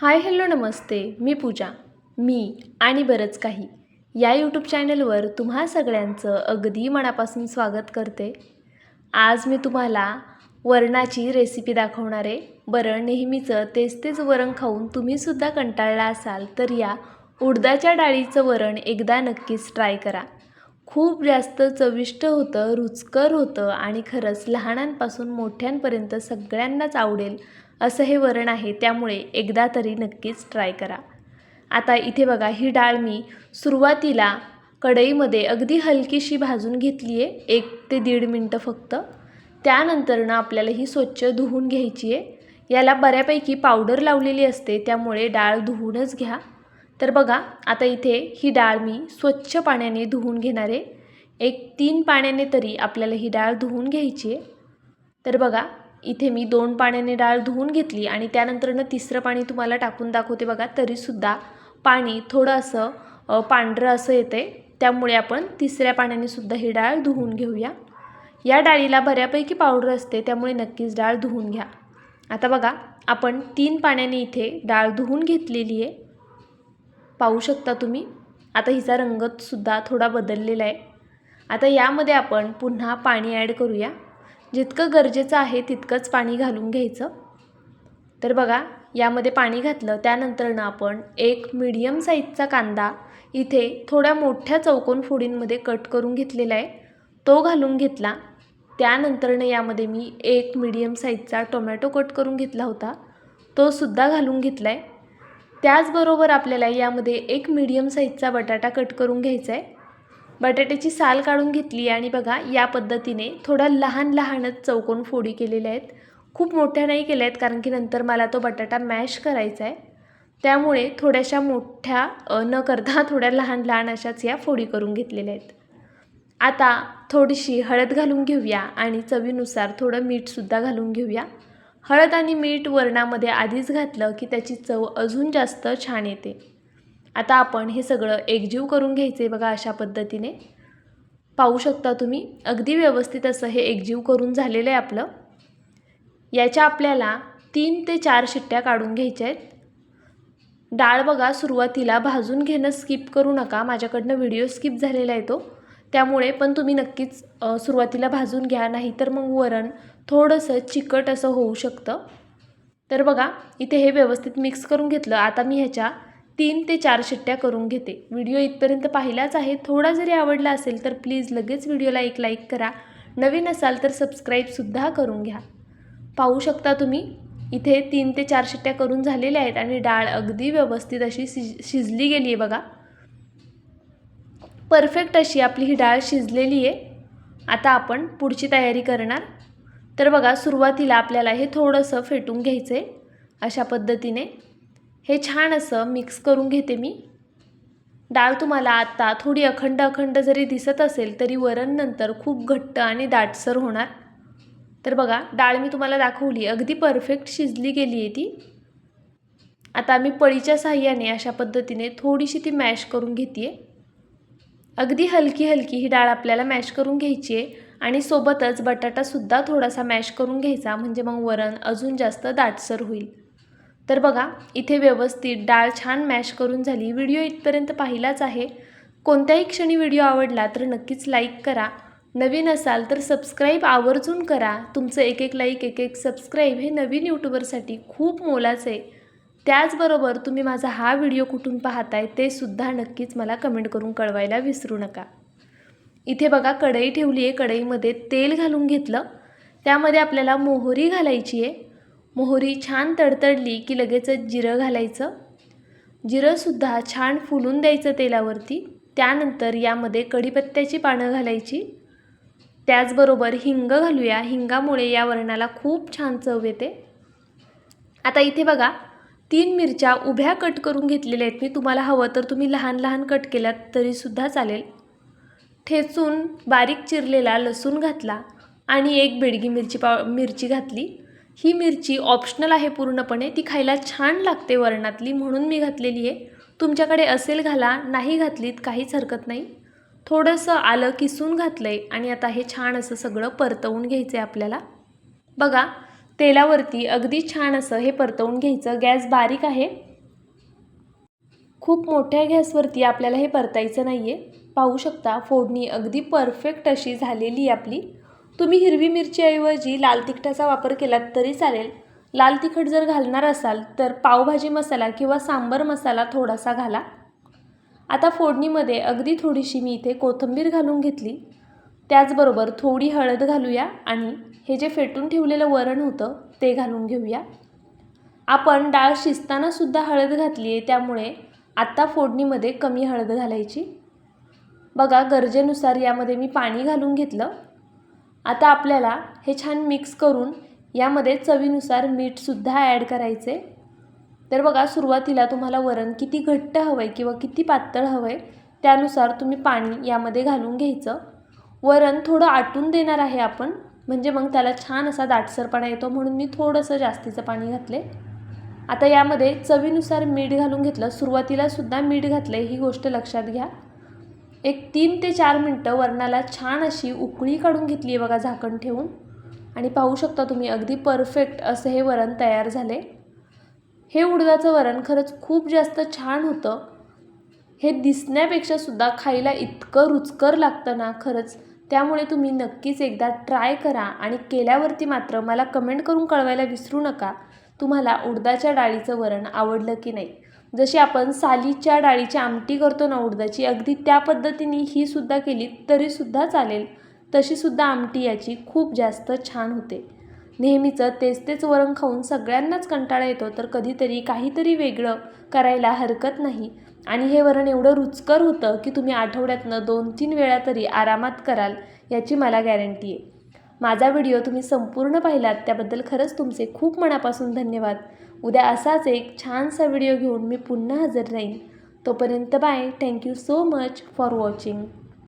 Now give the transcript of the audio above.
Hi hello नमस्ते. मी पूजा. मी आणि बरंच काही. या यूट्यूब चॅनलवर तुम्हा सगळ्यांचं अगदी मनापासून स्वागत करते. आज मी तुम्हाला वरणाची रेसिपी दाखवणार आहे. बरं नेहमीचं तेच तेच वरण खाऊन तुम्हीसुद्धा कंटाळला असाल तर या उडदाच्या डाळीचं वरण एकदा नक्कीच ट्राय करा. खूप जास्त चविष्ट होतं रुचकर होतं आणि खरंच लहानांपासून मोठ्यांपर्यंत सगळ्यांनाच आवडेल असं हे वरण आहे. त्यामुळे एकदा तरी नक्कीच ट्राय करा. आता इथे बघा ही डाळ मी सुरुवातीला कढईमध्ये अगदी हलकीशी भाजून घेतली आहे एक ते दीड मिनटं फक्त. त्यानंतरनं आपल्याला ही स्वच्छ धुवून घ्यायची आहे याला बऱ्यापैकी पावडर लावलेली असते त्यामुळे डाळ धुवूनच घ्या. तर बघा आता इथे ही डाळ मी स्वच्छ पाण्याने धुवून घेणार आहे. एक तीन पाण्याने तरी आपल्याला ही डाळ धुवून घ्यायची आहे. तर बघा इथे मी दोन पाण्याने डाळ धुवून घेतली आणि त्यानंतरनं तिसरं पाणी तुम्हाला टाकून दाखवते बघा तरीसुद्धा पाणी थोडं असं पांढरं असं येते त्यामुळे आपण तिसऱ्या पाण्याने सुद्धा ही डाळ धुवून घेऊया. या डाळीला बऱ्यापैकी पावडर असते त्यामुळे नक्कीच डाळ धुवून घ्या. आता बघा आपण तीन पाण्याने इथे डाळ धुवून घेतलेली आहे. पाहू शकता तुम्ही. आता हिचा रंगसुद्धा थोडा बदललेला आहे. आता यामध्ये आपण पुन्हा पाणी ॲड करूया. जितकं गरजेचं आहे तितकंच पाणी घालून घ्यायचं. तर बघा यामध्ये पाणी घातलं त्यानंतरनं आपण एक मीडियम साईजचा कांदा इथे थोड्या मोठ्या चौकोन फोडींमध्ये कट करून घेतलेला आहे. तो घालून घेतला. त्यानंतरनं यामध्ये मी एक मीडियम साईजचा टोमॅटो कट करून घेतला होता. तो सुद्धा घालून घेतला आहे त्याचबरोबर आपल्याला यामध्ये एक मीडियम साईजचा बटाटा कट करून घ्यायचा आहे बटाट्याची साल काढून घेतली आणि बघा या पद्धतीने थोड्या लहान लहानच चौकोन फोडी केलेल्या आहेत. खूप मोठ्या नाही केल्या आहेत कारण की नंतर मला तो बटाटा मॅश करायचा आहे त्यामुळे थोड्याशा मोठ्या न करता थोड्या लहान लहान अशाच या फोडी करून घेतलेल्या आहेत. आता थोडीशी हळद घालून घेऊया आणि चवीनुसार थोडं मीठसुद्धा घालून घेऊया. हळद आणि मीठ वरणामध्ये आधीच घातलं की त्याची चव अजून जास्त छान येते. आता आपण हे सगळं एकजीव करून घ्यायचं आहे बघा अशा पद्धतीने. पाहू शकता तुम्ही अगदी व्यवस्थित असं हे एकजीव करून झालेलं आहे आपलं. याच्या आपल्याला तीन ते चार शिट्ट्या काढून घ्यायच्या आहेत. डाळ बघा सुरुवातीला भाजून घेणं स्किप करू नका. माझ्याकडनं व्हिडिओ स्किप झालेला आहे तो. त्यामुळे पण तुम्ही नक्कीच सुरुवातीला भाजून घ्या नाही तर मग वरण थोडंसं चिकट असं होऊ शकतं. तर बघा इथे हे व्यवस्थित मिक्स करून घेतलं. आता मी ह्याच्या तीन ते चार शिट्ट्या करून घेते. व्हिडिओ इथपर्यंत पाहिलाच आहे. थोडा जरी आवडला असेल तर प्लीज लगेच व्हिडिओला एक लाईक करा. नवीन असाल तर सबस्क्राईबसुद्धा करून घ्या. पाहू शकता तुम्ही इथे तीन ते चार शिट्ट्या करून झालेल्या आहेत आणि डाळ अगदी व्यवस्थित अशी शिज शिजली गेली आहे बघा. परफेक्ट अशी आपली ही डाळ शिजलेली आहे. आता आपण पुढची तयारी करणार. तर बघा सुरुवातीला आपल्याला हे थोडंसं फेटून घ्यायचं आहे अशा पद्धतीने. हे छान असं मिक्स करून घेते मी. डाळ तुम्हाला आत्ता थोडी अखंड अखंड जरी दिसत असेल तरी वरण नंतर खूप घट्ट आणि दाटसर होणार. तर बघा डाळ मी तुम्हाला दाखवली अगदी परफेक्ट शिजली गेली आहे ती. आता मी पळीच्या साह्याने अशा पद्धतीने थोडीशी ती मॅश करून घेते आहे अगदी हलकी हलकी ही डाळ आपल्याला मॅश करून घ्यायची आहे. आणि सोबतच बटाटासुद्धा थोडासा मॅश करून घ्यायचा म्हणजे मग वरण अजून जास्त दाटसर होईल. तर बघा इथे व्यवस्थित डाळ छान मॅश करून झाली. व्हिडिओ इथपर्यंत पाहिलाच आहे. कोणत्याही क्षणी व्हिडिओ आवडला तर नक्कीच लाईक करा. नवीन असाल तर सबस्क्राईब आवर्जून करा. तुमचं एक एक लाईक एक एक सबस्क्राईब हे नवीन यूट्यूबरसाठी खूप मोलाचं आहे. त्याचबरोबर तुम्ही माझा हा व्हिडिओ कुठून पाहताय ते सुद्धा नक्कीच मला कमेंट करून कळवायला विसरू नका. इथे बघा कढई ठेवली आहे. कढईमध्ये तेल घालून घेतलं. त्यामध्ये आपल्याला मोहरी घालायची आहे. मोहरी छान तडतडली की लगेचच जिरं घालायचं. जिरंसुद्धा छान फुलून द्यायचं तेलावरती. त्यानंतर यामध्ये कढीपत्त्याची पानं घालायची. त्याचबरोबर हिंग घालूया. हिंगामुळे या वरणाला खूप छान चव येते. आता इथे बघा तीन मिरच्या उभ्या कट करून घेतलेल्या आहेत. मी तुम्हाला हवं तर तुम्ही लहान लहान कट केल्यात तरीसुद्धा चालेल. ठेचून बारीक चिरलेला लसूण घातला आणि एक बेडगी मिरची पाव मिरची घातली. ही मिरची ऑप्शनल आहे पूर्णपणे. ती खायला छान लागते वरणातली म्हणून मी घातलेली आहे. तुमच्याकडे असेल घाला नाही घातलीत काहीच हरकत नाही. थोडंसं आलं किसून घातलं आहे आणि आता हे छान असं सगळं परतवून घ्यायचं आहे आपल्याला. बघा तेलावरती अगदी छान असं हे परतवून घ्यायचं. गॅस बारीक आहे. खूप मोठ्या गॅसवरती आपल्याला हे परतायचं नाही आहे पाहू शकता फोडणी अगदी परफेक्ट अशी झालेली आहे आपली. तुम्ही हिरवी मिरचीऐवजी लाल तिखटाचा वापर केलात तरी चालेल. लाल तिखट जर घालणार असाल तर पावभाजी मसाला किंवा सांबर मसाला थोडासा घाला. आता फोडणीमध्ये अगदी थोडीशी मी इथे कोथिंबीर घालून घेतली. त्याचबरोबर थोडी हळद घालूया आणि हे जे फेटून ठेवलेलं वरण होतं ते घालून घेऊया. आपण डाळ शिजतानासुद्धा हळद घातली आहे त्यामुळे आत्ता फोडणीमध्ये कमी हळद घालायची. बघा गरजेनुसार यामध्ये मी पाणी घालून घेतलं. आता आपल्याला हे छान मिक्स करून यामध्ये चवीनुसार मीठसुद्धा ॲड करायचे तर बघा सुरुवातीला तुम्हाला वरण किती घट्ट हवं आहे किंवा किती पातळ हवं आहे त्यानुसार तुम्ही पाणी यामध्ये घालून घ्यायचं. वरण थोडं आटून देणार आहे आपण. म्हणजे मग त्याला छान असा दाटसरपणा येतो म्हणून मी थोडंसं जास्तीचं पाणी घातले. आता यामध्ये चवीनुसार मीठ घालून घेतलं. सुरुवातीलासुद्धा मीठ घातलं ही गोष्ट लक्षात घ्या. एक तीन ते चार मिनटं वरणाला छान अशी उकळी काढून घेतली आहे बघा झाकण ठेवून. आणि पाहू शकता तुम्ही अगदी परफेक्ट असं हे वरण तयार झाले. हे उडदाचं वरण खरंच खूप जास्त छान होतं. हे दिसण्यापेक्षा सुद्धा खायला इतकं रुचकर लागतं ना खरंच. त्यामुळे तुम्ही नक्कीच एकदा ट्राय करा आणि केल्यावरती मात्र मला कमेंट करून कळवायला विसरू नका. तुम्हाला उडदाच्या डाळीचं वरण आवडलं की नाही? जशी आपण सालीच्या डाळीची आमटी करतो ना उडदाची अगदी त्या पद्धतीने ही सुद्धा केली तरीसुद्धा चालेल. तशीसुद्धा आमटी याची खूप जास्त छान होते. नेहमीचं तेच तेच वरण खाऊन सगळ्यांनाच कंटाळा येतो तर कधीतरी काहीतरी वेगळं करायला हरकत नाही. आणि हे वरण एवढं रुचकर होतं की तुम्ही आठवड्यातनं दोन तीन वेळा तरी आरामात कराल याची मला गॅरंटी आहे. माझा व्हिडिओ तुम्ही संपूर्ण पाहिलात त्याबद्दल खरंच तुमचे खूप मनापासून धन्यवाद. उद्या असाच एक छानसा व्हिडिओ घेऊन मी पुन्हा हजर राहीन. तोपर्यंत bye. Thank you so much for watching